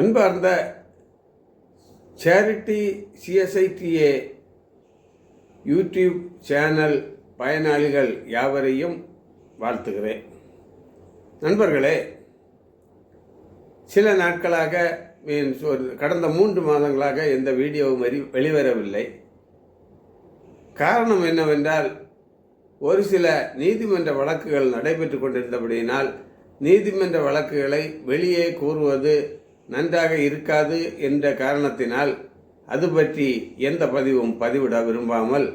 அன்பார்ந்த charity சிஎஸ்ஐடிஏ YouTube channel பயனாளிகள் யாவரையும் வாழ்த்துகிறேன். நண்பர்களே சில நாட்களாக மீன்ஸ் ஒரு கடந்த மூன்று மாதங்களாக எந்த வீடியோவும் வரி வெளிவரவில்லை. காரணம் என்னவென்றால் ஒரு சில நீதிமன்ற வழக்குகள் நடைபெற்று கொண்டிருந்தபடியினால் நீதிமன்ற வழக்குகளை வெளியே கூறுவது நன்றாக இருக்காது என்ற காரணத்தினால் அது பற்றி எந்த பதிவும் பதிவிட விரும்பாமல்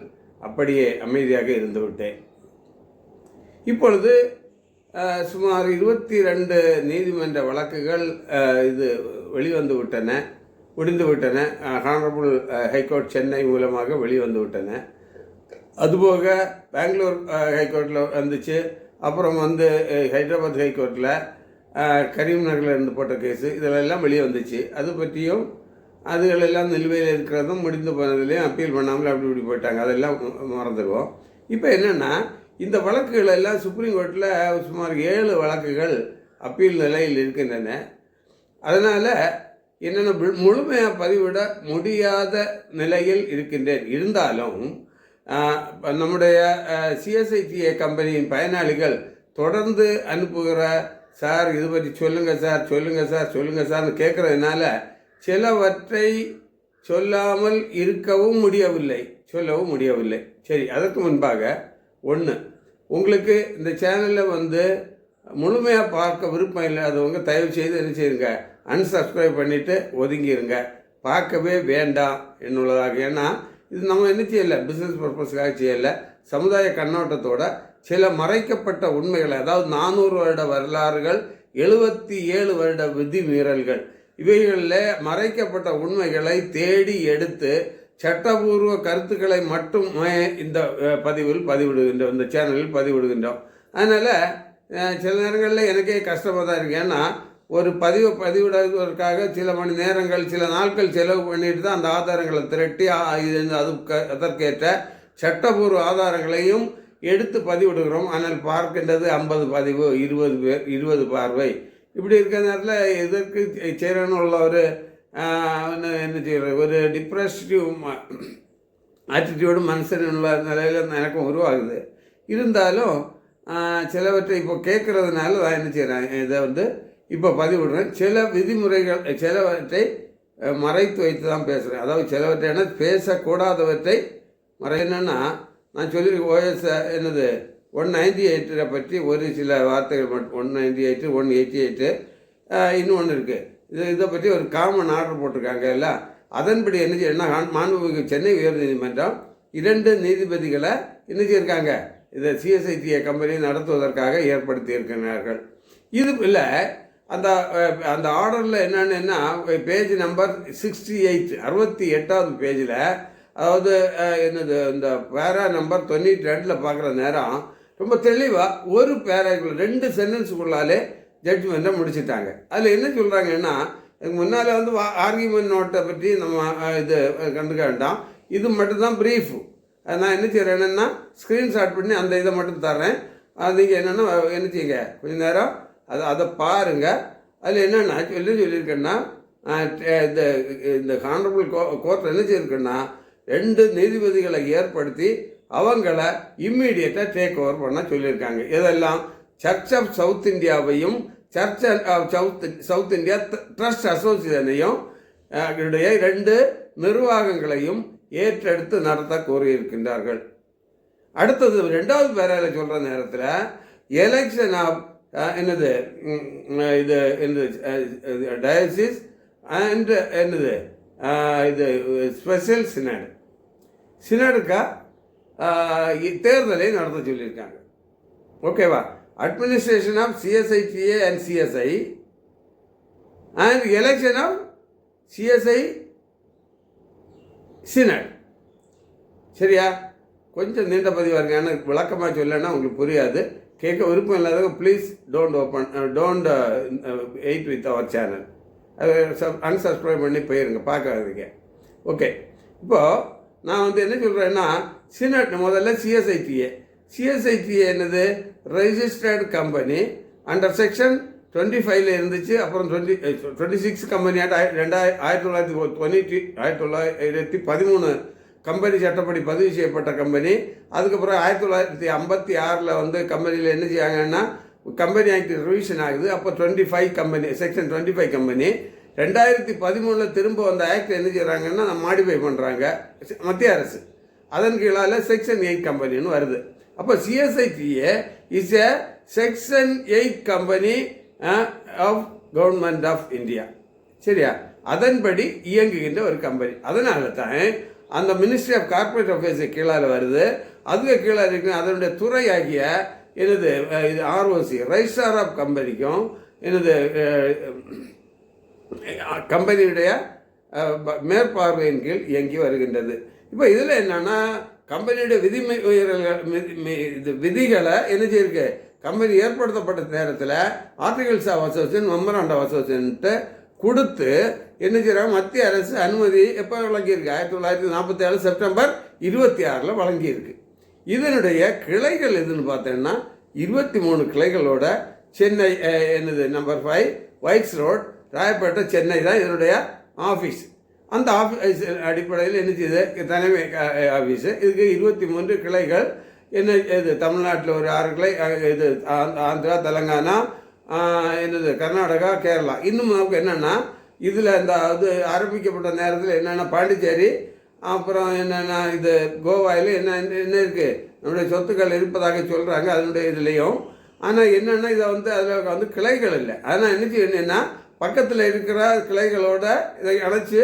அப்படியே அமைதியாக இருந்துவிட்டேன் இப்பொழுது சுமார் இருபத்தி ரெண்டு நீதிமன்ற வழக்குகள் இது வெளிவந்து விட்டன முடிந்து விட்டன. ஹானரபுள் ஹைகோர்ட் சென்னை மூலமாக வெளிவந்து விட்டன. அதுபோக பெங்களூர் ஹைகோர்ட்டில் வந்துச்சு. அப்புறம் வந்து ஹைதராபாத் ஹைகோர்ட்டில் கரீம் நகரில் இருந்து போட்ட கேஸு இதெல்லாம் வெளியே வந்துச்சு. அது பற்றியும் அதுகளெல்லாம் நிலுவையில் இருக்கிறதும் முடிந்து போனதுலேயும் அப்பீல் பண்ணாமல் அப்படி இப்படி போயிட்டாங்க. அதெல்லாம் மறந்துடுவோம். இப்போ என்னென்னா இந்த வழக்குகள் எல்லாம் சுப்ரீம் கோர்ட்டில் சுமார் ஏழு வழக்குகள் அப்பீல் நிலையில் இருக்கின்றன. அதனால் என்னென்ன முழுமையாக பதிவிட முடியாத நிலையில் இருக்கின்றேன். இருந்தாலும் நம்முடைய சிஎஸ்ஐடிஏ கம்பெனியின் பயனாளிகள் தொடர்ந்து அனுப்புகிற சார் இது பற்றி சொல்லுங்கள் சார் சொல்லுங்கள் சார் சொல்லுங்கள் சார்னு கேட்குறதுனால சிலவற்றை சொல்லாமல் இருக்கவும் முடியவில்லை. சொல்லவும் முடியவில்லை. சரி அதற்கு முன்பாக ஒன்று உங்களுக்கு இந்த சேனலில் வந்து முழுமையாக பார்க்க விருப்பம் இல்லாதவங்க தயவு செய்து என்ன செய்யுங்க அன்சப்ஸ்கிரைப் பண்ணிவிட்டு ஒதுங்கிடுங்க பார்க்கவே வேண்டாம் என்னுள்ளதாக. ஏன்னா இது நம்ம என்ன செய்யலை பிஸ்னஸ் பர்பஸ்க்காக செய்யலை. சமுதாய கண்ணோட்டத்தோட சில மறைக்கப்பட்ட உண்மைகளை அதாவது நானூறு வருட வரலாறுகள் எழுபத்தி ஏழு வருட விதிமீறல்கள் இவைகளில் மறைக்கப்பட்ட உண்மைகளை தேடி எடுத்து சட்டபூர்வ கருத்துக்களை மட்டுமே இந்த பதிவில் பதிவிடுகின்றோம் இந்த சேனலில் பதிவிடுகின்றோம். அதனால் சில நேரங்களில் எனக்கே கஷ்டமாக தான் இருக்குது ஏன்னா ஒரு பதிவை பதிவிடுவதற்காக சில மணி நேரங்கள் சில நாட்கள் செலவு பண்ணிட்டு தான் அந்த ஆதாரங்களை திரட்டி இது அது அதற்கேற்ற சட்டபூர்வ ஆதாரங்களையும் எடுத்து பதிவிடுகிறோம். ஆனால் பார்க்கின்றது ஐம்பது பதிவு இருபது பேர் இருபது பார்வை. இப்படி இருக்கிற நேரத்தில் இதற்கு செய்யணும்னு உள்ள ஒரு என்ன செய்கிற ஒரு டிப்ரெசிவ் ஆட்டிடியூடு மனுஷனுள்ள நிலையில் எனக்கும் உருவாகுது. இருந்தாலும் சிலவற்றை இப்போ கேட்குறதுனால நான் என்ன செய்கிறேன் இதை வந்து இப்போ பதிவிடுறேன். சில விதிமுறைகள் சிலவற்றை மறைத்து வைத்து தான் பேசுகிறேன் அதாவது சிலவற்றை என்ன? பேசக்கூடாதவற்றை மறை நான் சொல்லி ஓஎஸ் என்னது ஒன் நைன்டி எயிட்டில் பற்றி ஒரு சில வார்த்தைகள் மட்டும் one ninety eight one eighty eight இன்னும் ஒன்று இருக்குது இது இதை பற்றி ஒரு காமன் ஆர்டர் போட்டிருக்காங்க இல்லை? அதன்படி என்ன செய்யணும்னா மாண்புமிகு சென்னை உயர் நீதிமன்றம் இரண்டு நீதிபதிகளை என்ன செய்யிருக்காங்க இதை சிஎஸ்ஐடிஏ கம்பெனி நடத்துவதற்காக ஏற்படுத்தி இருக்கிறார்கள் இது இல்லை அந்த அந்த ஆர்டரில் என்னென்னா பேஜ் நம்பர் சிக்ஸ்டி எயிட் அறுபத்தி எட்டாவது பேஜில் அதாவது என்னது இந்த பேரா நம்பர் தொண்ணூற்றி ரெண்டில் பார்க்குற நேரம் ரொம்ப தெளிவாக ஒரு பேராக்குள்ள ரெண்டு சென்டென்ஸுக்குள்ளாலே ஜட்ஜ்மெண்ட்டை முடிச்சுட்டாங்க. அதில் என்ன சொல்கிறாங்கன்னா இதுக்கு முன்னால் வந்து ஆர்கியூமெண்ட் நோட்டை பற்றி நம்ம இது கண்டுக்க வேண்டாம். இது மட்டும்தான் ப்ரீஃபு நான் என்ன செய்கிறேன் என்னென்னா ஸ்க்ரீன்ஷாட் பண்ணி அந்த இதை மட்டும் தர்றேன். அது நீங்கள் என்னென்னா என்ன செய்யுங்க கொஞ்சம் நேரம் அதை அதை பாருங்கள் அதில் என்னென்னா சொல்லி சொல்லியிருக்கேன்னா இந்த இந்த ஹானரபுள் கோ கோர்ட் என்ன செய்யிருக்கேன்னா ரெண்டு நீதிபதிகளை ஏற்படுத்தி அவங்கள இம்மீடியட்டாக டேக் ஓவர் பண்ண சொல்லியிருக்காங்க. இதெல்லாம் சர்ச் ஆஃப் சவுத் இந்தியாவையும் church of south south India trust அசோசியேஷனையும் uh, ரெண்டு நிர்வாகங்களையும் ஏற்றெடுத்து நடத்த கோரியிருக்கின்றார்கள். அடுத்தது ரெண்டாவது பேரையில் சொல்கிற நேரத்தில் எலெக்ஷன் ஆஃப் uh, என்னது இது என்னது uh, டயசிஸ் அண்ட் என்னது uh, இது ஸ்பெஷல் சினட் சினாடுக்கா தேர்தலை நடத்த சொல்லியிருக்காங்க. ஓகேவா? Administration of CSITA and CSI and election of CSI synod சரியா? கொஞ்சம் நீண்ட பதிவாக இருக்கு ஏன்னா விளக்கமாக சொல்லலைன்னா உங்களுக்கு புரியாது. கேட்க விருப்பம் இல்லாதவங்க please don't open don't eight with our channel அது அன்சப்ஸ்கிரைப் பண்ணி போயிருங்க. பார்க்காதீங்க. ஓகே இப்போது நான் வந்து என்ன சொல்கிறேன்னா சினட் முதல்ல சிஎஸ்ஐடிஏ சிஎஸ்ஐடிஏ என்னது? Registered company under section twenty ஃபைவ்ல இருந்துச்சு அப்புறம் டுவெண்ட்டி டுவெண்ட்டி சிக்ஸ் கம்பெனியாட்ட ரெண்டாயிர ஆயிரத்தி தொள்ளாயிரத்தி தொண்ணூற்றி ஆயிரத்தி தொள்ளாயிரத்தி பதிமூணு கம்பெனி சட்டப்படி பதிவு செய்யப்பட்ட கம்பெனி அதுக்கப்புறம் ஆயிரத்தி தொள்ளாயிரத்தி ஐம்பத்தி ஆறில் வந்து கம்பெனியில் என்ன செய்யாங்கன்னா கம்பெனி ஆக்ட் ரிவிஷன் ஆகுது. அப்போ twenty five company section twenty five company ரெண்டாயிரத்தி பதிமூணில் திரும்ப வந்த ஆக்ட் என்ன செய்கிறாங்கன்னா மாடிஃபை பண்ணுறாங்க மத்திய அரசு. அதன் கீழால் செக்ஷன் எயிட் கம்பெனின்னு வருது. அப்போ CSITA is a section eight company of government of India சரியா? அதன்படி இயங்குகின்ற ஒரு கம்பெனி அதனால தான் அந்த மினிஸ்ட்ரி ஆஃப் கார்ப்பரேட் அஃபேர்ஸ் கீழால் வருது. அதுக்கு கீழே இருக்கு அதனுடைய துறை ஆகிய எனது இது ஆர்ஓசி ரெஜிஸ்டார் ஆஃப் கம்பெனிக்கும் எனது கம்பெனியுடைய மேற்பார்வையின் கீழ் இயங்கி வருகின்றது. இப்போ இதில் என்னன்னா கம்பெனியுடைய விதிமை இது விதிகளை என்ன செய்யிருக்கு? கம்பெனி ஏற்படுத்தப்பட்ட நேரத்தில் articles of association memorandum of அசோசியேஷன்ட்டு கொடுத்து என்ன செய்கிறாங்க மத்திய அரசு அனுமதி எப்போ வழங்கியிருக்கு? ஆயிரத்தி தொள்ளாயிரத்தி நாற்பத்தி ஏழு செப்டம்பர் இருபத்தி ஆறில் வழங்கியிருக்கு. இதனுடைய கிளைகள் எதுன்னு பார்த்தோன்னா இருபத்தி மூணு கிளைகளோட சென்னை என்னது number five whites road Royapettah Chennai தான் இதனுடைய ஆஃபீஸ் அந்த ஆஃபீஸ் அடிப்படையில் என்ன செய்யுது தலைமை ஆஃபீஸு இதுக்கு இருபத்தி மூன்று கிளைகள். என்ன இது தமிழ்நாட்டில் ஒரு ஆறு கிளை இது ஆந்திரா தெலங்கானா என்னது கர்நாடகா கேரளா. இன்னும் நமக்கு என்னென்னா இதில் இந்த இது ஆரம்பிக்கப்பட்ட நேரத்தில் என்னென்னா பாண்டிச்சேரி அப்புறம் என்னென்னா இது கோவாயில் என்ன என்ன இருக்குது நம்முடைய சொத்துக்கள் இருப்பதாக சொல்கிறாங்க அதனுடைய இதுலேயும். ஆனால் என்னென்னா இதை வந்து அதில் வந்து கிளைகள் இல்லை. ஆனால் என்ன செய்யணும்னா பக்கத்தில் இருக்கிற கிளைகளோட இதை அணைச்சி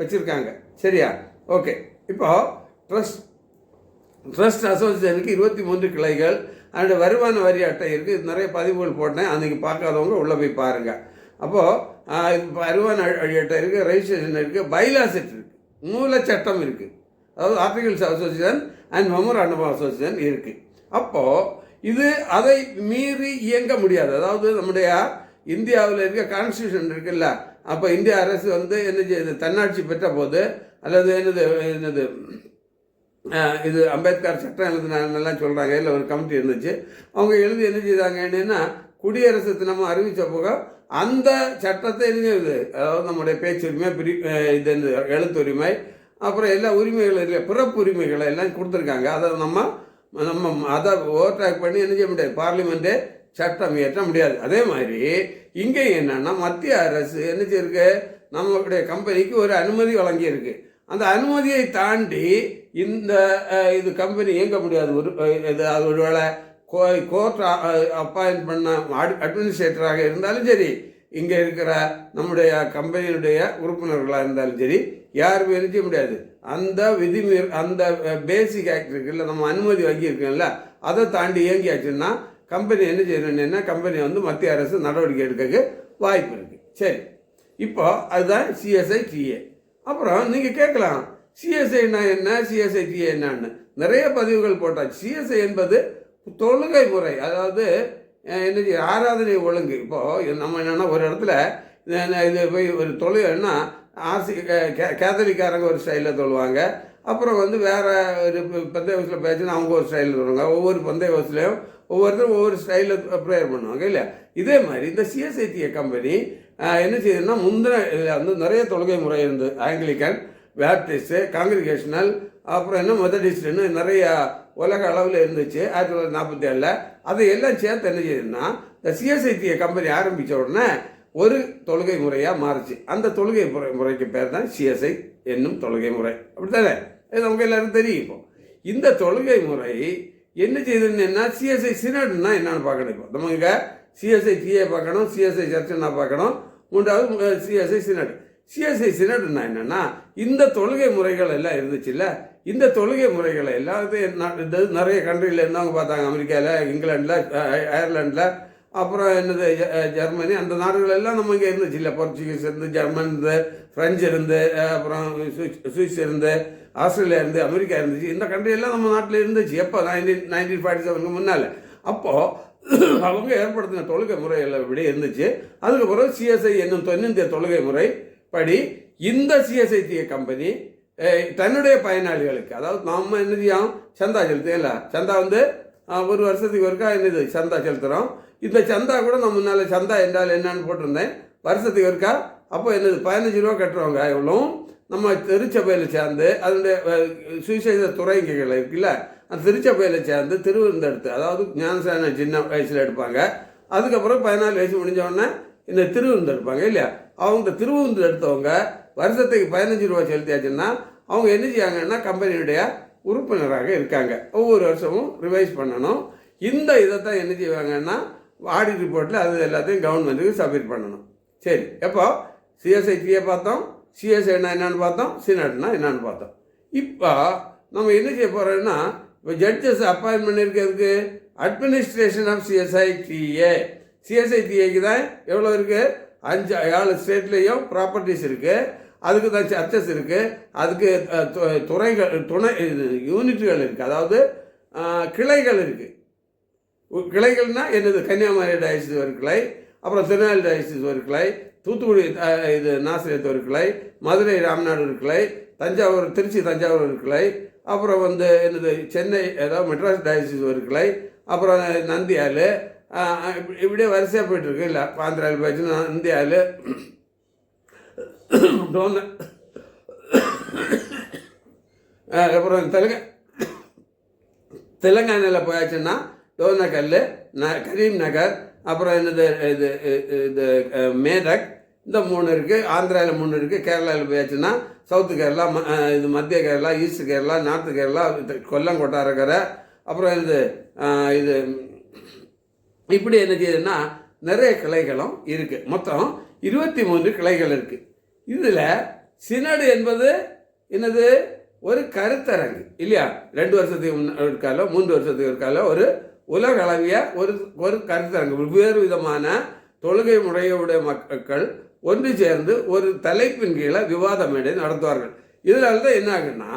வச்சுருக்காங்க. சரியா? ஓகே இப்போ ட்ரஸ்ட் ட்ரஸ்ட் அசோசியேஷனுக்கு இருபத்தி மூன்று கிளைகள் அதோட வருமான வரி அட்டை இருக்குது இது நிறைய பதிவுகள் போட்டேன். அன்றைக்கி பார்க்காதவங்க உள்ளே போய் பாருங்கள் அப்போது வருமான வழி அட்டை இருக்குது ரெஜிஸ்ட்ரேஷன் இருக்குது பைலா செட் இருக்குது மூலச்சட்டம் இருக்குது அதாவது articles association and memorandum association இருக்குது அப்போது இது அதை மீறி இயங்க முடியாது. அதாவது நம்முடைய இந்தியாவில் இருக்க கான்ஸ்டியூஷன் இருக்குல்ல? அப்போ இந்திய அரசு வந்து என்ன தன்னாட்சி பெற்ற போது அல்லது என்னது என்னது இது அம்பேத்கர் சட்டம் எழுதினாங்கலாம் சொல்கிறாங்க இல்லை ஒரு கமிட்டி இருந்துச்சு. அவங்க எழுதி என்ன செய்தாங்க என்னென்னா குடியரசு தினமும் அறிவித்த போக அந்த சட்டத்தை என்ன அதாவது நம்முடைய பேச்சுரிமை பிரி இது என்னது எழுத்துரிமை அப்புறம் எல்லா உரிமைகளும் இல்லை பிறப்பு உரிமைகளை எல்லாம் கொடுத்துருக்காங்க. அதை நம்ம நம்ம அதை ஓவர்டேக் பண்ணி என்ன செய்ய முடியாது? பார்லிமெண்ட்டு சட்டம் இயற்ற முடியாது. அதே மாதிரி இங்கே என்னன்னா மத்திய அரசு என்ன செய்யிருக்கு? நம்மளுடைய கம்பெனிக்கு ஒரு அனுமதி வழங்கியிருக்கு. அந்த அனுமதியை தாண்டி இந்த இது கம்பெனி இயங்க முடியாது. ஒரு இது அது ஒருவேளை கோ கோர்ட் அப்பாயின்ட் பண்ண அட்மினிஸ்ட்ரேட்டராக இருந்தாலும் சரி இங்கே இருக்கிற நம்முடைய கம்பெனியுடைய உறுப்பினர்களாக இருந்தாலும் சரி யாருமே என்ன செய்ய முடியாது. அந்த விதிமீ அந்த பேசிக் ஆக்ட் இருக்குல்ல நம்ம அனுமதி வாங்கியிருக்கோம்ல அதை தாண்டி இயங்கியாச்சுன்னா கம்பெனி என்ன செய்யணும்னா கம்பெனி வந்து மத்திய அரசு நடவடிக்கை எடுக்க வாய்ப்பு இருக்குது சரி. இப்போ அதுதான் சிஎஸ்ஐ டிஏ அப்புறம் நீங்கள் கேட்கலாம் சிஎஸ்ஐனா என்ன? சிஎஸ்ஐ டிஏ என்னன்னு. நிறைய பதிவுகள் போட்டாச்சு. சிஎஸ்ஐ என்பது தொழுகை முறை. அதாவது என்ன செய்ய ஆராதனை ஒழுங்கு. இப்போது நம்ம என்னென்னா ஒரு இடத்துல இது- இது போய் ஒரு தொழுகைன்னா ஆசி கேத்தலிக்காரங்க ஒரு ஸ்டைலில் தொழுவாங்க. அப்புறம் வந்து வேறு ஒரு பந்தய வயசில் பேச்சுன்னா அவங்க ஒரு ஸ்டைலில் தொழுவாங்க. ஒவ்வொரு பந்தய வயசுலையும் ஒவ்வொருத்தரும் ஒவ்வொரு ஸ்டைலில் ப்ரேயர் பண்ணுவாங்க இல்லை? இதே மாதிரி இந்த சிஎஸ்ஐடிஏ கம்பெனி என்ன செய்யுதுன்னா முந்தின இதில் வந்து நிறைய தொழுகை முறை இருந்தது ஆங்கிலிக்கன் பேப்டிஸ்ட்டு காங்கிரிகேஷனல் அப்புறம் என்ன மெத்தடிஸ்ட்னு நிறைய உலக அளவில் இருந்துச்சு ஆயிரத்தி தொள்ளாயிரத்தி நாற்பத்தி ஏழில் அதை எல்லாம் சேர்த்து என்ன செய்யுதுன்னா இந்த சிஎஸ்ஐடிஏ கம்பெனி ஆரம்பித்த உடனே ஒரு தொழுகை முறையாக மாறுச்சு. அந்த தொழுகை முறை முறைக்கு பேர் தான் சிஎஸ்ஐ என்னும் தொழுகை முறை. அப்படி தானே இது நமக்கு எல்லாருக்கும் தெரியும் இப்போ. இந்த தொழுகை முறை என்ன செய்யுதுன்னா சிஎஸ்ஐ சினட்னா என்னென்னு பார்க்கணும் இப்போ. நம்ம இங்கே சிஎஸ்ஐ டிஏ பார்க்கணும் சிஎஸ்ஐ சர்ச்சனா பார்க்கணும். மூன்றாவது சிஎஸ்ஐ சினட் சிஎஸ்ஐ சினட்னா என்னென்னா இந்த தொழுகை முறைகள் எல்லாம் இருந்துச்சுல்ல இந்த தொழுகை முறைகளை எல்லாத்தையும் இது நிறைய கண்ட்ரியில் இருந்தவங்க பார்த்தாங்க. அமெரிக்காவில் இங்கிலாண்டில் அயர்லாண்டில் அப்புறம் என்னது ஜெர்மனி அந்த நாடுகள் எல்லாம் நம்ம இங்கே இருந்துச்சு. இல்லை போர்ச்சுகீஸ் இருந்து ஜெர்மன் இருந்து ஃப்ரெஞ்சு இருந்து அப்புறம் சுவிஸ் இருந்து ஆஸ்திரேலியா இருந்து அமெரிக்கா இருந்துச்சு. இந்த கண்ட்ரி எல்லாம் நம்ம நாட்டில் இருந்துச்சு. எப்போ? நைன்டீன் நைன்டீன் ஃபார்ட்டி செவனுக்கு முன்னால். அப்போது அவங்க ஏற்படுத்தின தொழுகை முறையில் இப்படி இருந்துச்சு. அதுக்கப்புறம் சிஎஸ்ஐ என்னும் தென்னிந்திய தொழுகை முறை படி இந்த சிஎஸ்ஐடிஏ கம்பெனி தன்னுடைய பயனாளிகளுக்கு அதாவது நம்ம என்ன செய்யும் சந்தா செலுத்தல சந்தா வந்து ஒரு வருஷத்துக்கு ஒருக்கா என்னது சந்தா செலுத்துகிறோம் இந்த சந்தா கூட நான் முன்னால் சந்தா என்றால் என்னன்னு போட்டிருந்தேன். வருஷத்துக்கு இருக்கா அப்போ என்னது பதினஞ்சு ரூபா கட்டுறவங்க எவ்வளோ நம்ம திருச்சபையில் சேர்ந்து அதனுடைய சுவிசேஷ துறைகள் இருக்குல்ல அந்த திருச்சபையில் சேர்ந்து திருவிருந்தெடுத்து அதாவது ஞானசான சின்ன வயசில் எடுப்பாங்க. அதுக்கப்புறம் பதினாலு வயசு முடிஞ்சோடனே இந்த திருவிருந்து எடுப்பாங்க இல்லையா? அவங்க திருவிருந்து எடுத்தவங்க வருஷத்துக்கு பதினஞ்சு ரூபா செலுத்தியாச்சுன்னா அவங்க என்ன செய்யாங்கன்னா கம்பெனியுடைய உறுப்பினராக இருக்காங்க. ஒவ்வொரு வருஷமும் ரிவைஸ் பண்ணணும். இந்த இதை தான் என்ன செய்வாங்கன்னா ஆடிட் ரிப்போர்ட்டில் அது எல்லாத்தையும் கவர்மெண்ட்டுக்கு சப்மிட் பண்ணணும். சரி எப்போ? சிஎஸ்ஐடியை பார்த்தோம். சிஎஸ்ஐனா என்னென்னு பார்த்தோம். சினாட்னா என்னென்னு பார்த்தோம். இப்போ நம்ம என்ன செய்ய போகிறோம்னா இப்போ judges appoint பண்ணியிருக்கிறதுக்கு administration of C S I T A சிஎஸ்ஐடிஏக்கு தான் எவ்வளோ இருக்குது அஞ்சு ஏழு ஸ்டேட்லேயும் ப்ராப்பர்ட்டிஸ் இருக்குது அதுக்கு தான் சர்ச்சஸ் இருக்குது அதுக்கு து- துறைகள் துணை யூனிட்டுகள் இருக்குது அதாவது கிளைகள் இருக்குது கிளைகள்னா என்னது? கன்னியாகுமரி டயசிஸ் ஒரு கிளை அப்புறம் திருநெல்வேலி டயசிஸ் ஒரு கிளை தூத்துக்குடி இது நாசிரியத்து ஒரு கிளை மதுரை ராமநாடு ஒரு கிளை தஞ்சாவூர் திருச்சி தஞ்சாவூர் ஒரு கிளை அப்புறம் வந்து என்னது? சென்னை ஏதாவது மெட்ராஸ் டயசிஸ் ஒரு கிளை அப்புறம் நந்தியால் இப்படி- இப்படியே வரிசையாக போயிட்டுருக்கு. இல்லை ஆந்திராவில் போயிடுச்சு நந்தியால் டோன அப்புறம் தெலுங்க தெலுங்கானாவில் போயாச்சுன்னா டோனக்கல் ந கரீம் நகர் அப்புறம் என்னது இது இது- மேடக் இந்த மூணு இருக்குது ஆந்திராவில் மூணு இருக்குது கேரளாவில் போயாச்சுன்னா சவுத்து கேரளா ம- இது மத்திய கேரளா ஈஸ்ட் கேரளா நார்த்து கேரளா இது கொல்லம் அப்புறம் இது இது இப்படி என்ன செய்யுதுன்னா நிறைய கிளைகளும் இருக்குது மொத்தம் இருபத்தி மூன்று கிளைகள் இருக்குது இதில் சினடு என்பது என்னது ஒரு கருத்தரங்கு இல்லையா ரெண்டு வருஷத்துக்கு முன்னாடி இருக்காலோ மூன்று வருஷத்துக்கு இருக்காலோ ஒரு உலகளவிய ஒரு ஒரு கருத்தரங்கு வெவ்வேறு விதமான தொழுகை முறையுடைய மக்கள் ஒன்று சேர்ந்து ஒரு தலைப்பின் கீழே விவாத மேடை நடத்துவார்கள். இதனால தான் என்ன ஆகுன்னா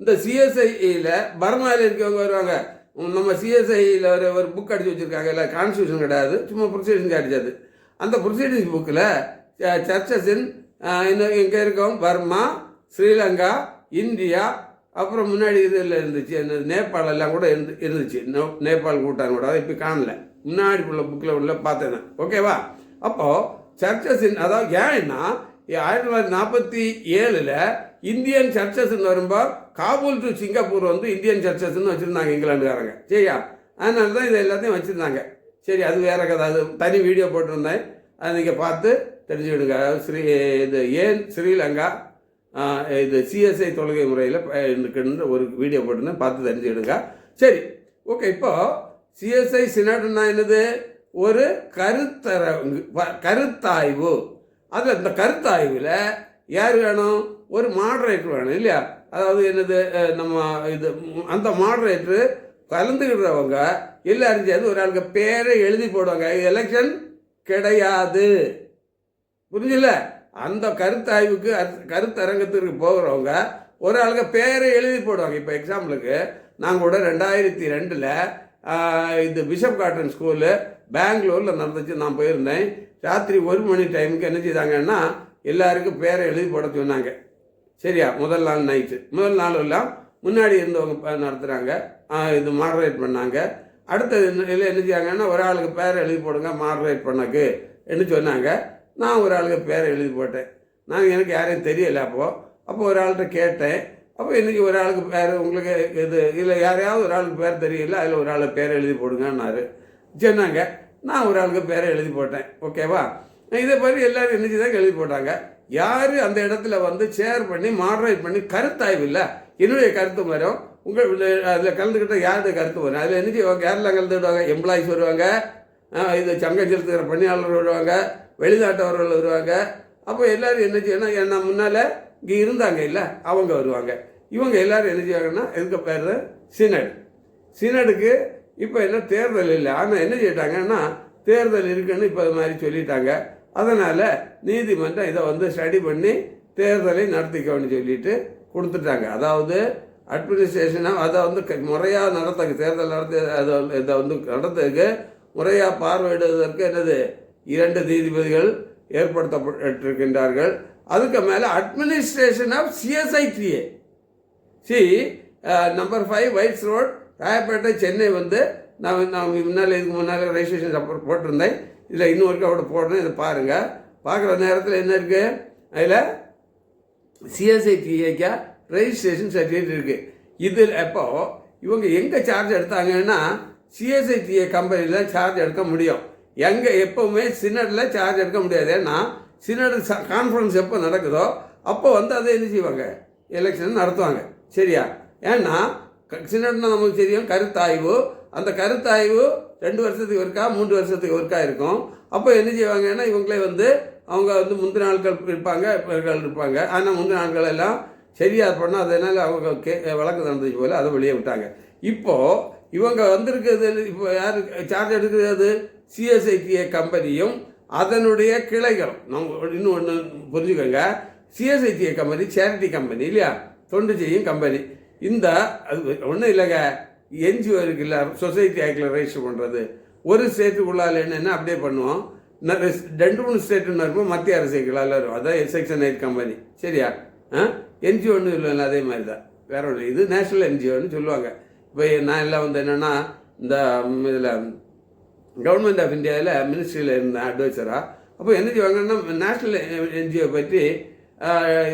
இந்த சிஎஸ்ஐயில் பர்மாவில் இருக்கவங்க வருவாங்க. நம்ம சிஎஸ்ஐயில் ஒரு ஒரு புக் அடித்து வச்சுருக்காங்க. இல்லை கான்ஸ்டியூஷன் கிடையாது. சும்மா ப்ரொசீடிங்ஸ் அடித்தது அந்த ப்ரொசீடிங்ஸ் புக்கில் சர்ச்சஸின் இன்னும் இங்கே இருக்கோம் பர்மா ஸ்ரீலங்கா இந்தியா அப்புறம் முன்னாடி இதில் இருந்துச்சு அந்த நேபாள் எல்லாம் கூட இருந்து இருந்துச்சு. நோ- நேபாள் கூட்டான் கூட. அதை இப்போ காணல. முன்னாடி உள்ள புக்கில் உள்ள பார்த்தேன் நான். ஓகேவா அப்போது சர்ச்சஸின் அதாவது ஏன்னா ஆயிரத்தி தொள்ளாயிரத்தி நாற்பத்தி ஏழில் இந்தியன் சர்ச்சஸ்ன்னு வரும்போது காபூல் டு சிங்கப்பூர் வந்து இந்தியன் சர்ச்சஸ்ன்னு வச்சுருந்தாங்க இங்கிலாந்துக்காரங்க. சரியா? அதனால தான் இது எல்லாத்தையும் வச்சுருந்தாங்க. சரி அது வேற கதை. அது தனி வீடியோ போட்டிருந்தேன். அதை நீங்கள் பார்த்து தெரிஞ்சுக்கிடுங்க. ஸ்ரீ இது ஏன் ஸ்ரீலங்கா இது சிஎஸ்ஐ தொழுகை முறையில் இருக்குன்னு ஒரு வீடியோ போட்டிருந்தேன். பார்த்து தெரிஞ்சுக்கிடுங்க சரி ஓகே இப்போது சிஎஸ்ஐ சினாடுனா என்னது? ஒரு கருத்தர கருத்தாய்வு. அதில் இந்த கருத்தாய்வில் யார் வேணும்? ஒரு மாடரேட்டர் வேணும் இல்லையா? அதாவது என்னது? நம்ம இது அந்த மாடரேட்டர் கலந்துக்கிடுறவங்க எல்லாரும் சேர்ந்து ஒரு ஆளுக்கு பேரை எழுதி போடுவாங்க. எலெக்ஷன் கிடையாது. புரிஞ்சுல அந்த கருத்தாய்வுக்கு கருத்தரங்கத்திற்கு போகிறவங்க ஒரு ஆளுங்க பேரை எழுதி போடுவாங்க. இப்போ எக்ஸாம்பிளுக்கு நாங்கள் கூட ரெண்டாயிரத்தி ரெண்டில் இது பிஷப் காட்டன் ஸ்கூலு பெங்களூரில் நடந்துச்சு. நான் போயிருந்தேன். ராத்திரி ஒரு மணி டைமுக்கு என்ன செய்தாங்கன்னா எல்லாருக்கும் பேரை எழுதி போட சொன்னாங்க. சரியா? முதல் நாள் நைட்டு முதல் நாள் எல்லாம் முன்னாடி இருந்தவங்க நடத்துகிறாங்க இது மாடரேட் பண்ணாங்க. அடுத்தது என்ன இல்லை என்ன செய்யாங்கன்னா ஒரு ஆளுக்கு பேரை எழுதி போடுங்க மாடரேட் பண்ணக்கு என்று சொன்னாங்க. நான் ஒரு ஆளுக்கு பேரை எழுதி போட்டேன். நான் எனக்கு யாரையும் தெரியலை அப்போது அப்போ ஒரு ஆள்கிட்ட கேட்டேன். அப்போ இன்றைக்கி ஒரு ஆளுக்கு பேர் உங்களுக்கு இது இல்லை யாரையாவது ஒரு ஆளுக்கு பேர் தெரியல அதில் ஒரு ஆளுக்கு பேரை எழுதி போடுங்கன்னாரு. சொன்னாங்க நான் ஒரு ஆளுக்கு பேரை எழுதி போட்டேன். ஓகேவா இதே மாதிரி எல்லாரும் என்ன தான் எழுதி போட்டாங்க. யார் அந்த இடத்துல வந்து ஷேர் பண்ணி மாடரேட் பண்ணி கருத்தாய்வு இல்லை? என்னுடைய கருத்து வரும் உங்கள் அதில் கலந்துக்கிட்ட யாருடைய கருத்து வரும்? அதில் என்ன செய்வாங்க யாரெல்லாம் கலந்துக்கிடுவாங்க எம்ப்ளாயிஸ் வருவாங்க இது சங்கம் செலுத்துகிற பணியாளர் வருவாங்க. வெளிநாட்டவர்கள் வருவாங்க. அப்போ எல்லோரும் என்ன செய்யணும்? என்ன முன்னால் இங்கே இருந்தாங்க இல்லை அவங்க வருவாங்க. இவங்க எல்லோரும் என்ன செய்வாங்கன்னா இதுக்கு பேர் சினட். சினடுக்கு இப்போ என்ன தேர்தல் இல்லை. ஆனால் என்ன செய்யிட்டாங்கன்னா தேர்தல் இருக்குன்னு இப்போ இது மாதிரி சொல்லிட்டாங்க. அதனால் நீதிமன்றம் இதை வந்து ஸ்டடி பண்ணி தேர்தலை நடத்திக்கணும்னு சொல்லிட்டு கொடுத்துட்டாங்க. அதாவது அட்மினிஸ்ட்ரேஷனாக அதை வந்து முறையாக நடத்த தேர்தல் நடத்த அதை இதை வந்து நடத்துறதுக்கு முறையாக பார்வையிடுவதற்கு என்னது? இரண்டு நீதிபதிகள் ஏற்படுத்தப்பட்டிருக்கின்றார்கள். அதுக்கு மேலே administration of CSITA C number five whites road Royapettah Chennai வந்து நான் நான் முன்னால் இதுக்கு முன்னால் ரெஜிஸ்ட்ரேஷன் சப்போர்ட் போட்டிருந்தேன். இதில் இன்னும் ஒருக்கா கூட போடுறேன் இதை பாருங்கள் பார்க்குற நேரத்தில் என்ன இருக்குது அதில் சிஎஸ்ஐடிஏக்கா ரெஜிஸ்ட்ரேஷன் சர்டிஃபிகேட் இருக்குது இதில் எப்போ இவங்க எங்கே சார்ஜ் எடுத்தாங்கன்னா சிஎஸ்ஐடிஏ கம்பெனியில் சார்ஜ் எடுக்க முடியும். எங்கே எப்போவுமே சின்னடில் சார்ஜ் எடுக்க முடியாது. ஏன்னா சினடு கான்ஃபரன்ஸ் எப்போ நடக்குதோ அப்போ வந்து அதை என்ன செய்வாங்க? எலெக்ஷன் நடத்துவாங்க. சரியா? ஏன்னா சினட்னா நமக்கு தெரியும் கருத்தாய்வு. அந்த கருத்தாய்வு ரெண்டு வருஷத்துக்கு ஒருக்கா மூன்று வருஷத்துக்கு ஒருக்கா இருக்கும். அப்போ என்ன செய்வாங்கன்னா இவங்களே வந்து அவங்க வந்து முந்தின நாட்கள் இருப்பாங்க இவர்கள் இருப்பாங்க. ஆனால் முந்தின நாட்கள் எல்லாம் சரியாக பண்ணால் அதனால் அவங்க கே வழக்கு நடந்துச்சு போல அதை வெளியே விட்டாங்க. இப்போது இவங்க வந்திருக்கிறது இப்போ யார் சார்ஜ் எடுக்கிறது சிஎஸ்ஐடிஏ கம்பெனியும் அதனுடைய கிளைகளும். நம்ம இன்னும் ஒன்று புரிஞ்சுக்கோங்க. சிஎஸ்ஐடிஏ கம்பெனி சேரிட்டி கம்பெனி இல்லையா? தொண்டு செய்யும் கம்பெனி. இந்த அது ஒன்றும் இல்லைங்க. என்ஜிஓ இருக்குல்ல சொசைட்டி ஆக்டில் ரெஜிஸ்டர் பண்ணுறது ஒரு ஸ்டேட்டுக்குள்ளால் என்னென்ன அப்படியே பண்ணுவோம். ந- ரெண்டு மூணு ஸ்டேட்டுன்னு இருக்கும் மத்திய அரசுகளால் வரும். அதான் செக்ஷன் எயிட் கம்பெனி. சரியா? ஆ? என்ஜிஓன்னு இல்லை அதே மாதிரி தான் வேற ஒன்று இது நேஷனல் என்ஜிஓன்னு சொல்லுவாங்க. இப்போ நான் எல்லாம் வந்து என்னென்னா இந்த இதில் கவர்மெண்ட் ஆஃப் இந்தியாவில் மினிஸ்ட்ரியில் இருந்தேன் அட்வைசராக அப்போ என்ன செய்வாங்கன்னா நேஷ்னல் என்ஜிஓ பற்றி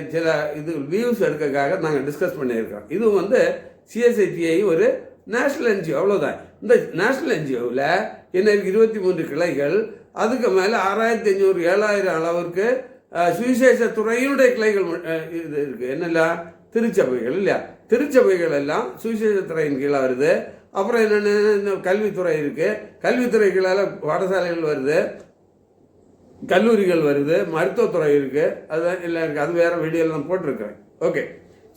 சில இது வியூஸ் எடுக்கிறதுக்காக நாங்கள் டிஸ்கஸ் பண்ணியிருக்கோம். இதுவும் வந்து சிஎஸ்ஐடிஐ ஒரு நேஷ்னல் என்ஜிஓ அவ்வளோதான் இந்த நேஷ்னல் என்ஜிஓவில் என்ன இருபத்தி மூன்று கிளைகள் அதுக்கு மேலே ஆறாயிரத்தி ஐநூறு ஏழாயிரம் அளவிற்கு சுவிசேஷ துறையினுடைய கிளைகள் ம- இது இருக்குது என்னெல்லாம்? திருச்சபைகள் இல்லையா? திருச்சபைகள் எல்லாம் சுவிசேஷ துறையின் கீழே வருது. அப்புறம் என்னென்ன கல்வித்துறை இருக்குது கல்வித்துறைகளால் பாடசாலைகள் வருது. கல்லூரிகள் வருது. மருத்துவத்துறை இருக்குது அதுதான் எல்லாம் இருக்குது அது வேறு வீடியோவில் நான் போட்டிருக்கிறேன். ஓகே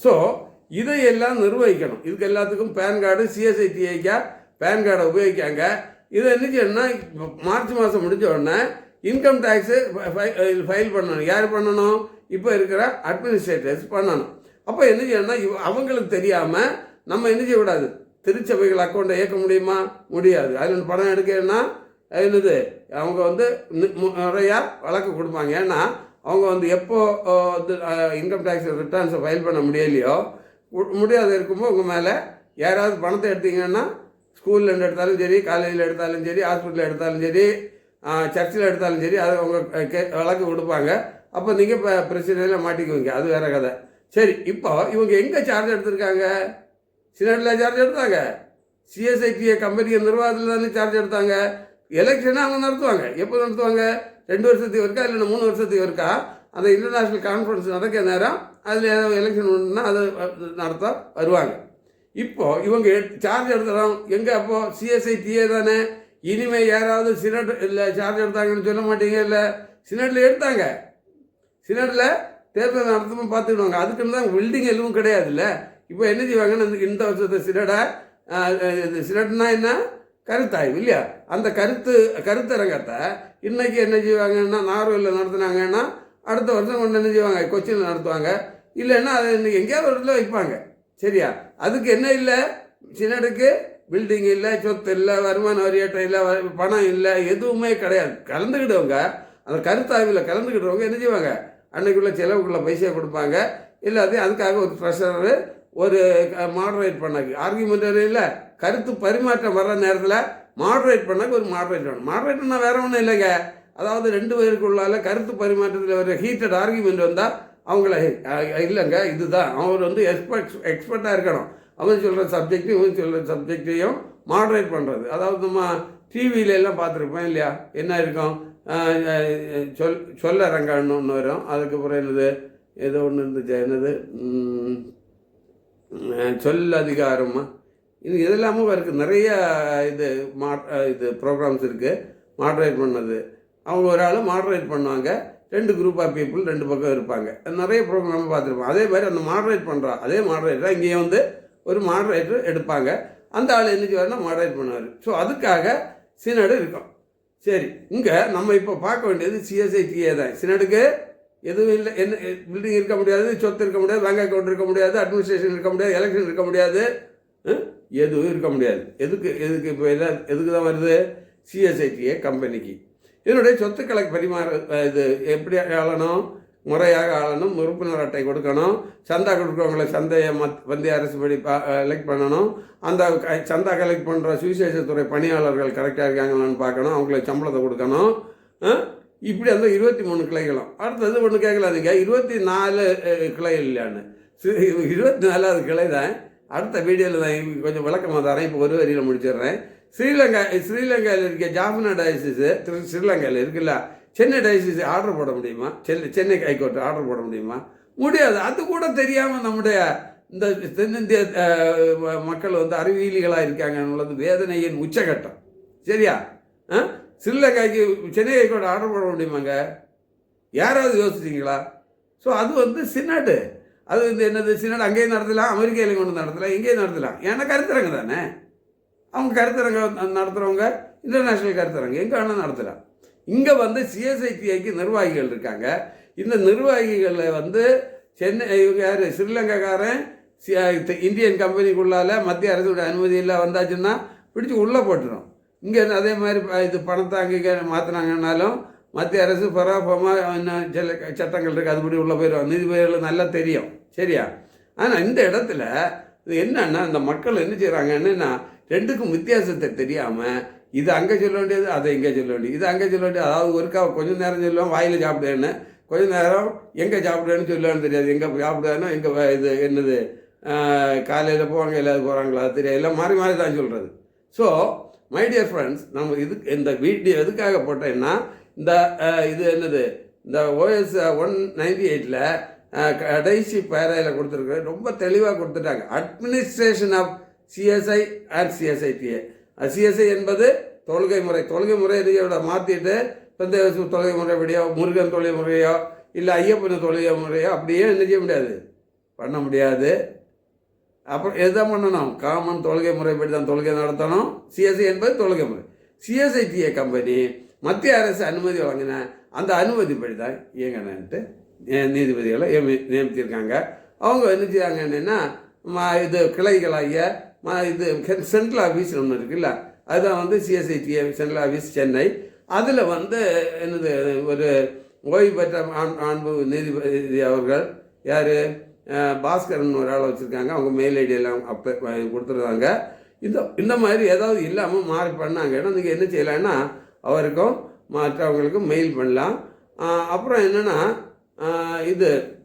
ஸோ இதையெல்லாம் நிர்வகிக்கணும். இதுக்கு எல்லாத்துக்கும் பேன் கார்டு சிஎஸ்ஐடிஐக்கா பேன் கார்டை உபயோகிக்காங்க. இதை என்ன செய்யணும்னா மார்ச் மாதம் முடிஞ்ச உடனே இன்கம் டேக்ஸு ஃபைல் பண்ணணும். யார் பண்ணணும்? இப்போ இருக்கிற அட்மினிஸ்ட்ரேட்டர்ஸ் பண்ணணும். அப்போ என்ன செய்யணும்னா இவ- அவங்களுக்கு தெரியாமல் நம்ம என்ன செய்யக்கூடாது? திருச்சபைகள் அக்கௌண்ட்டை இயக்க முடியுமா? முடியாது. அதில் பணம் எடுக்கணும்னா என்னது அவங்க வந்து முறையாக வழக்கு கொடுப்பாங்க. ஏன்னா அவங்க வந்து எப்போ வந்து இன்கம் டேக்ஸ் ரிட்டர்ன்ஸை ஃபைல் பண்ண முடியலையோ முடியாது முடியாத இருக்கும்போது உங்கள் மேலே யாராவது பணத்தை எடுத்தீங்கன்னா ஸ்கூலில் எடுத்தாலும் சரி காலேஜில் எடுத்தாலும் சரி ஹாஸ்பிட்டலில் எடுத்தாலும் சரி சர்ச்சில் எடுத்தாலும் சரி அதை அவங்க கே வழக்கு கொடுப்பாங்க. அப்போ நீங்கள் இப்போ பிரச்சனையில் மாட்டிக்குவீங்க. அது வேறு கதை. சரி இப்போ இவங்க எங்கே சார்ஜ் எடுத்திருக்காங்க? சினட்டில் சார்ஜ் எடுத்தாங்க. சிஎஸ்ஐடிஏ கம்பெனி நிர்வாகத்தில் தானே சார்ஜ் எடுத்தாங்க. எலெக்ஷனை அவங்க நடத்துவாங்க. எப்போ நடத்துவாங்க? ரெண்டு வருஷத்துக்கு இருக்கா இல்லைன்னா மூணு வருஷத்துக்கு இருக்கா அந்த இன்டர்நேஷ்னல் கான்ஃபரன்ஸ் நடக்க நேரம் அதில் ஏதாவது எலெக்ஷன் ஒன்றுனா அது நடத்த வருவாங்க. இப்போது இவங்க சார்ஜ் எடுத்துகிறோம் எங்கே அப்போது சிஎஸ்ஐடிஏ தானே. இனிமேல் யாராவது சினட் இல்லை சார்ஜ் எடுத்தாங்கன்னு சொல்ல மாட்டீங்க இல்லை? சினட்டில் எடுத்தாங்க. சினட்டில் தேர்தல் நடத்தமாக பார்த்துக்கிடுவாங்க. அதுக்குன்னு தான் பில்டிங் எதுவும் கிடையாதுல்ல? இப்போ என்ன செய்வாங்கன்னு இந்த- இந்த வருஷத்தை சிலடை இது என்ன? கருத்தாய்வு இல்லையா? அந்த கருத்து கருத்தரங்கத்தை இன்றைக்கி என்ன செய்வாங்கன்னா நார்வேலில் நடத்துனாங்கன்னா அடுத்த வருஷம் கொண்டு என்ன செய்வாங்க? கொச்சியில் நடத்துவாங்க. இல்லைன்னா அதை இன்றைக்கி எங்கேயாவது ஒரு இடத்துல வைப்பாங்க. சரியா? அதுக்கு என்ன இல்லை? சிலடுக்கு பில்டிங் இல்லை சொத்து இல்லை வருமான வரியற்ற இல்லை பணம் இல்லை எதுவுமே கிடையாது. கலந்துக்கிட்டவங்க அந்த கருத்தாய்வில் கலந்துக்கிட்டவங்க என்ன செய்வாங்க? அன்னைக்குள்ள செலவுக்குள்ள பைசா கொடுப்பாங்க. எல்லாத்தையும் அதுக்காக ஒரு ப்ரெஷரு ஒரு மாடரேட் பண்ணக்கு. ஆர்கியூமெண்ட் இல்லை. கருத்து பரிமாற்றம் வர்ற நேரத்தில் மாடரேட் பண்ணக்கு ஒரு மாடரேட் வேணும். பண்ணால் வேற ஒன்றும் இல்லைங்க. அதாவது ரெண்டு பேருக்குள்ளால கருத்து பரிமாற்றத்தில் வர ஹீட்டட் ஆர்குமெண்ட் வந்தால் அவங்கள இல்லைங்க இதுதான். அவர் வந்து எக்ஸ்பர்ட் எக்ஸ்பர்ட்டாக இருக்கணும். அவன் சொல்கிற சப்ஜெக்டையும் இவன் சொல்கிற சப்ஜெக்டையும் மாடரேட் பண்ணுறது அதாவது நம்ம டிவியில எல்லாம் பார்த்துருப்போம் இல்லையா? என்ன இருக்கும்? சொல் சொல் சொல்லரங்கன்னு ஒன்று வரும். அதுக்கப்புறம் என்னது? ஏதோ ஒன்று இருந்துச்சு? என்னது? சொல் அதிகாரம் இது இதெல்லாமும் இருக்குது நிறைய இது மா இது ப்ரோக்ராம்ஸ் இருக்குது மாட்ரேட் பண்ணது. அவங்க ஒரு ஆள் மாட்ரேட் பண்ணுவாங்க. ரெண்டு குரூப் ஆஃப் பீப்புள் ரெண்டு பக்கம் இருப்பாங்க. நிறைய ப்ரோக்ராம் பார்த்துருப்போம். அதே மாதிரி அந்த மாட்ரேட் பண்ணுறா அதே மாடரேட்டராக இங்கேயே வந்து ஒரு மாட்ரேட்டர் எடுப்பாங்க. அந்த ஆள் என்ன செய்வார்னா மாடரேட் பண்ணுவார். ஸோ அதுக்காக சினடு இருக்கும். சரி இங்கே நம்ம இப்போ பார்க்க வேண்டியது சிஎஸ்ஐடிஏ தான். சினடுக்கு எதுவும் இல்லை. என்ன பில்டிங் இருக்க முடியாது சொத்து இருக்க முடியாது பேங்க் அக்கௌண்ட் இருக்க முடியாது அட்மினிஸ்ட்ரேஷன் இருக்க முடியாது எலெக்ஷன் இருக்க முடியாது. எதுவும் இருக்க முடியாது. எதுக்கு எதுக்கு இப்போ எல்லாம் எதுக்கு தான் வருது? சிஎஸ்ஐடிஏ கம்பெனிக்கு. இதனுடைய சொத்துக்களை பரிமாற இது எப்படி ஆளணும்? முறையாக ஆளணும் உறுப்பினர் அட்டை கொடுக்கணும் சந்தா கொடுக்குறவங்களை சந்தையை மத் வந்திய அரசு படி எலெக்ட் பண்ணணும் அந்த சந்தா கலெக்ட் பண்ணுற சுவிசேஷத்துறை பணியாளர்கள் கரெக்டாக இருக்காங்களான்னு பார்க்கணும் அவங்களுக்கு சம்பளத்தை கொடுக்கணும் ஆ? இப்படி அந்த இருபத்தி மூணு கிளைகளும். அடுத்தது ஒன்று கேட்கலாதீங்க. இருபத்தி நாலு கிளை இல்லையான்னு. இருபத்தி நாலாவது கிளை தான். அடுத்த வீடியோவில் தான் கொஞ்சம் விளக்கமாக தரேன். இப்போ ஒரு வரியில் முடிச்சிடுறேன். ஸ்ரீலங்கா ஸ்ரீலங்காவில் இருக்க ஜாஃபனா டயசிஸு திரு ஸ்ரீலங்காவில் இருக்குல்ல. சென்னை டயசிஸ் ஆர்டர் போட முடியுமா? சென்னை சென்னை ஹைகோர்ட் ஆர்டர் போட முடியுமா? முடியாது. அது கூட தெரியாமல் நம்முடைய இந்த தென்னிந்திய மக்கள் வந்து அறிவியலிகளாக இருக்காங்கன்னுள்ளது வேதனையின் உச்சகட்டம். சரியா? ஆ ஸ்ரீலங்காய்க்கு சென்னை ஹைகோர்ட் ஆர்டர் போட முடியுமாங்க? யாராவது யோசிச்சிங்களா ஸோ அது வந்து சின்னாடு அது வந்து என்னது? சின்னாடு அங்கேயும் நடத்தலாம் அமெரிக்காவிலையும் கொண்டு நடத்தலாம் இங்கேயும் நடத்தலாம் ஏன்னா கருத்தரங்க தானே? அவங்க கருத்தரங்க நடத்துகிறவங்க இன்டர்நேஷ்னல் கருத்தரங்க எங்கே வேணால் நடத்தலாம் இங்கே வந்து சிஎஸ்ஐடிஐக்கு நிர்வாகிகள் இருக்காங்க. இந்த நிர்வாகிகளை வந்து சென்னை இவங்க யார்? ஸ்ரீலங்காக்காரன் இந்தியன் கம்பெனிக்குள்ளால மத்திய அரசோட அனுமதி இல்லை வந்தாச்சுன்னா பிடிச்சி உள்ளே போட்டுரும். இங்கே அதே மாதிரி இது பணத்தை அங்கே மாற்றினாங்கன்னாலும் மத்திய அரசு பராபமாக இன்னும் சில சட்டங்கள் இருக்குது அதுபடி உள்ளே போயிடுவாங்க. நீதிபதிகள் நல்லா தெரியும். சரியா? ஆனால் இந்த இடத்துல இது என்னன்னா இந்த மக்கள் என்ன செய்கிறாங்கன்னா ரெண்டுக்கும் வித்தியாசத்தை தெரியாமல் இது அங்கே சொல்ல வேண்டியது அதை இங்கே சொல்ல வேண்டியது இது அங்கே சொல்ல வேண்டியது. அதாவது ஒருக்கா கொஞ்சம் நேரம் சொல்லுவோம் வாயில் சாப்பிடுவேன்னு கொஞ்ச நேரம் எங்கே சாப்பிடுவேன்னு சொல்லுவேன்னு தெரியாது. எங்கே சாப்பிடுவேனோ எங்கே இது என்னது காலையில் போவாங்க எல்லாரும் போகிறாங்களா தெரியாது. எல்லாம் மாறி மாறி தான் சொல்கிறது ஸோ மை டியர் ஃப்ரெண்ட்ஸ் நம்ம இது இந்த வீடியோ எதுக்காக போட்டேன்னா இந்த இது என்னது? இந்த ஓஎஸ் ஒன் நைன்டி எயிட்டில் கடைசி பேரையில் கொடுத்துருக்க ரொம்ப தெளிவாக கொடுத்துட்டாங்க. Administration of CSI and CSITA CSI என்பது தொழுகை முறை. தொழுகை முறை இதோட மாற்றிட்டு இந்த தொழுகை முறைப்படியோ முருகன் தொழில் முறையோ இல்லை ஐயப்பன் தொழுகை முறையோ அப்படியே என்ன செய்ய முடியாது? பண்ண முடியாது. அப்புறம் எதுதான் பண்ணணும்? காமன் தொழுகை முறைப்படி தான் தொழுகை நடத்தணும். சிஎஸ்ஐ என்பது தொழுகை முறை. சிஎஸ்ஐடிஏ கம்பெனி மத்திய அரசு அனுமதி வழங்கின அந்த அனுமதிப்படி தான் இயங்கணுன்ட்டு நீதிபதிகளை நியமித்திருக்காங்க. அவங்க என்ன செய்கிறாங்க என்னென்னா இது கிளைகளாகிய இது சென்ட்ரல் ஆஃபீஸ் ஒன்று இருக்குல்ல அதுதான் வந்து சிஎஸ்ஐடிஏ சென்ட்ரல் ஆஃபீஸ் சென்னை. அதில் வந்து என்னது ஒரு ஓய்வு பெற்ற ஆண்- ஆண்பு நீதிபதி அவர்கள் யார்? பாஸ்கரன் ஒரு ஆளை வச்சுருக்காங்க. அவங்க மெயில் ஐடி எல்லாம் அப்ளை கொடுத்துருக்காங்க. இந்த இந்த மாதிரி ஏதாவது இல்லாமல் மாறி பண்ணாங்கன்னா நீங்கள் என்ன செய்யலாம்னா அவருக்கும் மற்றவங்களுக்கும் மெயில் பண்ணலாம். அப்புறம் என்னென்னா இது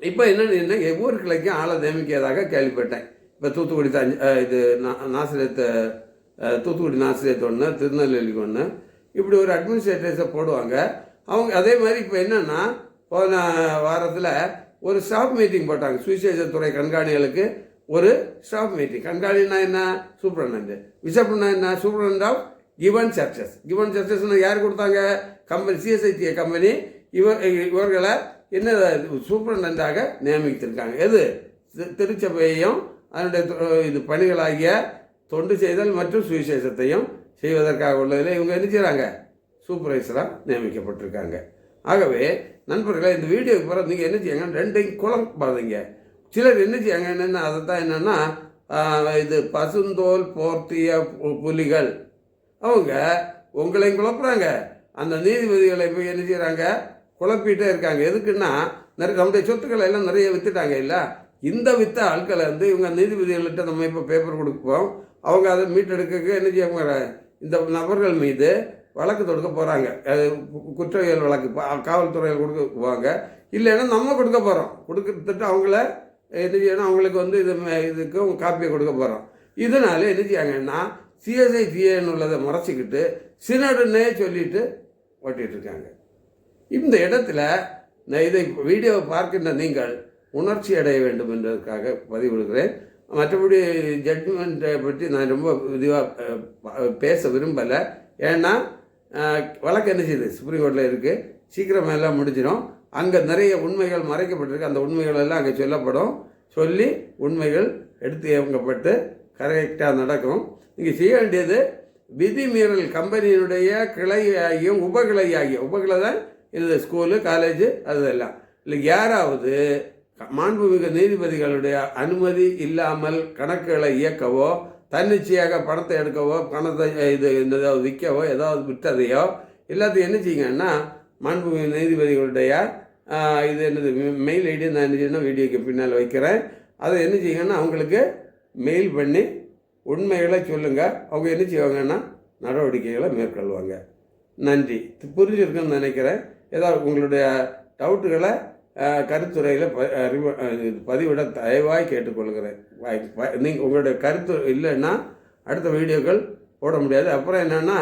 இப்போ என்னென்னு என்ன ஒவ்வொரு கிளைக்கும் ஆளை நியமிக்கிறதாக கேள்விப்பட்டேன். இப்போ தூத்துக்குடி தஞ்ச இது நா- நாசிரியத்து தூத்துக்குடி நாசிரியத்து ஒன்று திருநெல்வேலிக்கு ஒன்று இப்படி ஒரு அட்மினிஸ்ட்ரேட்டர்ஸை போடுவாங்க. அவங்க அதே மாதிரி இப்போ என்னென்னா போன வாரத்தில் ஒரு ஸ்டாஃப் மீட்டிங் போட்டாங்க. சுவிசேஷத்துறை கண்காணிகளுக்கு ஒரு ஸ்டாஃப் மீட்டிங் கண்காணினா என்ன? சூப்பரண்ட் விசப்னா என்ன? Superintendent of given churches given சர்ச்சஸ்னு யார் கொடுத்தாங்க? கம்பெனி சிஎஸ்ஐடிஏ கம்பெனி இவர் இவர்களை என்ன சூப்பரண்டாக நியமித்திருக்காங்க. எது? திருச்சபையையும் அதனுடைய இது பணிகளாகிய தொண்டு செய்தல் மற்றும் சுவிசேஷத்தையும் செய்வதற்காக உள்ளதில் இவங்க என்ன செய்கிறாங்க சூப்பர்வைசராக நியமிக்கப்பட்டிருக்காங்க. ஆகவே நண்பர்களே இந்த வீடியோக்கு பிறகு நீங்கள் என்ன செய்யுங்க? ரெண்டையும் குழம்பாதீங்க சிலர் என்ன செய்யாங்க? என்னென்ன அதை தான் என்னென்னா இது பசுந்தோல் போர்த்திய பு- புலிகள். அவங்க உங்களையும் குழப்புறாங்க. அந்த நீதிபதிகளை போய் என்ன செய்கிறாங்க குழப்பிகிட்டே இருக்காங்க. எதுக்குன்னா நிறைய நம்முடைய சொத்துக்களை எல்லாம் நிறைய விற்றுட்டாங்க இல்லை? இந்த வித்த ஆட்களை வந்து இவங்க நீதிபதிகள்கிட்ட நம்ம இப்போ பேப்பர் கொடுப்போம். அவங்க அதை மீட்டெடுக்க என்ன செய்ய இந்த நபர்கள் மீது வழக்கு தொடுக்க போகிறாங்க குற்றவியல் வழக்கு காவல்துறையில் கொடுக்க போவாங்க இல்லைன்னா நம்ம கொடுக்க போகிறோம் கொடுத்துட்டு அவங்கள இது செய்யணும்? அவங்களுக்கு வந்து இது இதுக்கும் காப்பியை கொடுக்க போகிறோம் இதனால என்ன செய்யாங்கன்னா சிஎஸ்ஐ சிஏன்னு உள்ளதை மறைச்சிக்கிட்டு சினடுன்னே சொல்லிட்டு ஓட்டிகிட்ருக்காங்க இருக்காங்க இந்த இடத்துல நான் இதை வீடியோவை பார்க்கின்ற நீங்கள் உணர்ச்சி அடைய வேண்டும் என்பதற்காக பதிவிடுகிறேன் மற்றபடி ஜட்மெண்ட்டை பற்றி நான் ரொம்ப இதுவாக பேச விரும்பலை. ஏன்னா வழக்கு என்ன செய்யுது சுப்ரீம் கோர்ட்டில் இருக்குது சீக்கிரமாக எல்லாம் முடிஞ்சிடும் அங்கே நிறைய உண்மைகள் மறைக்கப்பட்டிருக்கு. அந்த உண்மைகள் எல்லாம் அங்கே சொல்லப்படும். சொல்லி உண்மைகள் எடுத்து இயங்கப்பட்டு கரெக்டாக நடக்கும். நீங்கள் செய்ய வேண்டியது விதிமீறல் கம்பெனியினுடைய கிளை ஆகிய உபகிளை உபகிளை தான் இந்த ஸ்கூலு காலேஜு அதெல்லாம். இல்லை யாராவது மாண்புமிகு நீதிபதிகளுடைய அனுமதி இல்லாமல் கணக்குகளை இயக்கவோ தன்னிச்சையாக பணத்தை எடுக்கவோ பணத்தை இது இந்த ஏதாவது விற்கவோ ஏதாவது விற்றதையோ எல்லாத்தையும் என்ன செய்யுங்கன்னா மாண்புமிகு நீதிபதிகளுடைய இது என்னது மெயில் ஐடி நான் என்ன செய்யணும் வீடியோக்கு பின்னால் வைக்கிறேன். அதை என்ன செய்யுங்கன்னா அவங்களுக்கு மெயில் பண்ணி உண்மைகளை சொல்லுங்கள் அவங்க என்ன செய்வாங்கன்னா நடவடிக்கைகளை மேற்கொள்வாங்க. நன்றி. புரிஞ்சிருக்குன்னு நினைக்கிறேன். ஏதாவது உங்களுடைய டவுட்டுகளை கருத்துரையில் பதிவிட தயவாய் கேட்டுக்கொள்கிறேன். நீங்கள் உங்களுடைய கருத்து இல்லைன்னா அடுத்த வீடியோக்கள் போட முடியாது. அப்புறம் என்னென்னா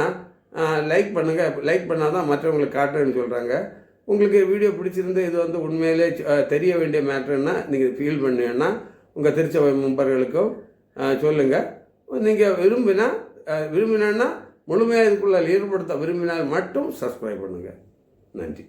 லைக் பண்ணுங்கள் லைக் பண்ணால் தான் மற்றவங்களுக்கு காட்டுறேன்னு சொல்கிறாங்க உங்களுக்கு வீடியோ பிடிச்சிருந்து இது வந்து உண்மையிலே தெரிய வேண்டிய மேட்ருன்னா நீங்கள் ஃபீல் பண்ணீங்கன்னா உங்கள் திருச்சபை மெம்பர்களுக்கும் சொல்லுங்கள் நீங்கள் விரும்பினா அஹ், விரும்பினா முழுமையாக இதுக்குள்ளே ஈடுபடுத்த விரும்பினால் மட்டும் சப்ஸ்கிரைப் பண்ணுங்கள் நன்றி.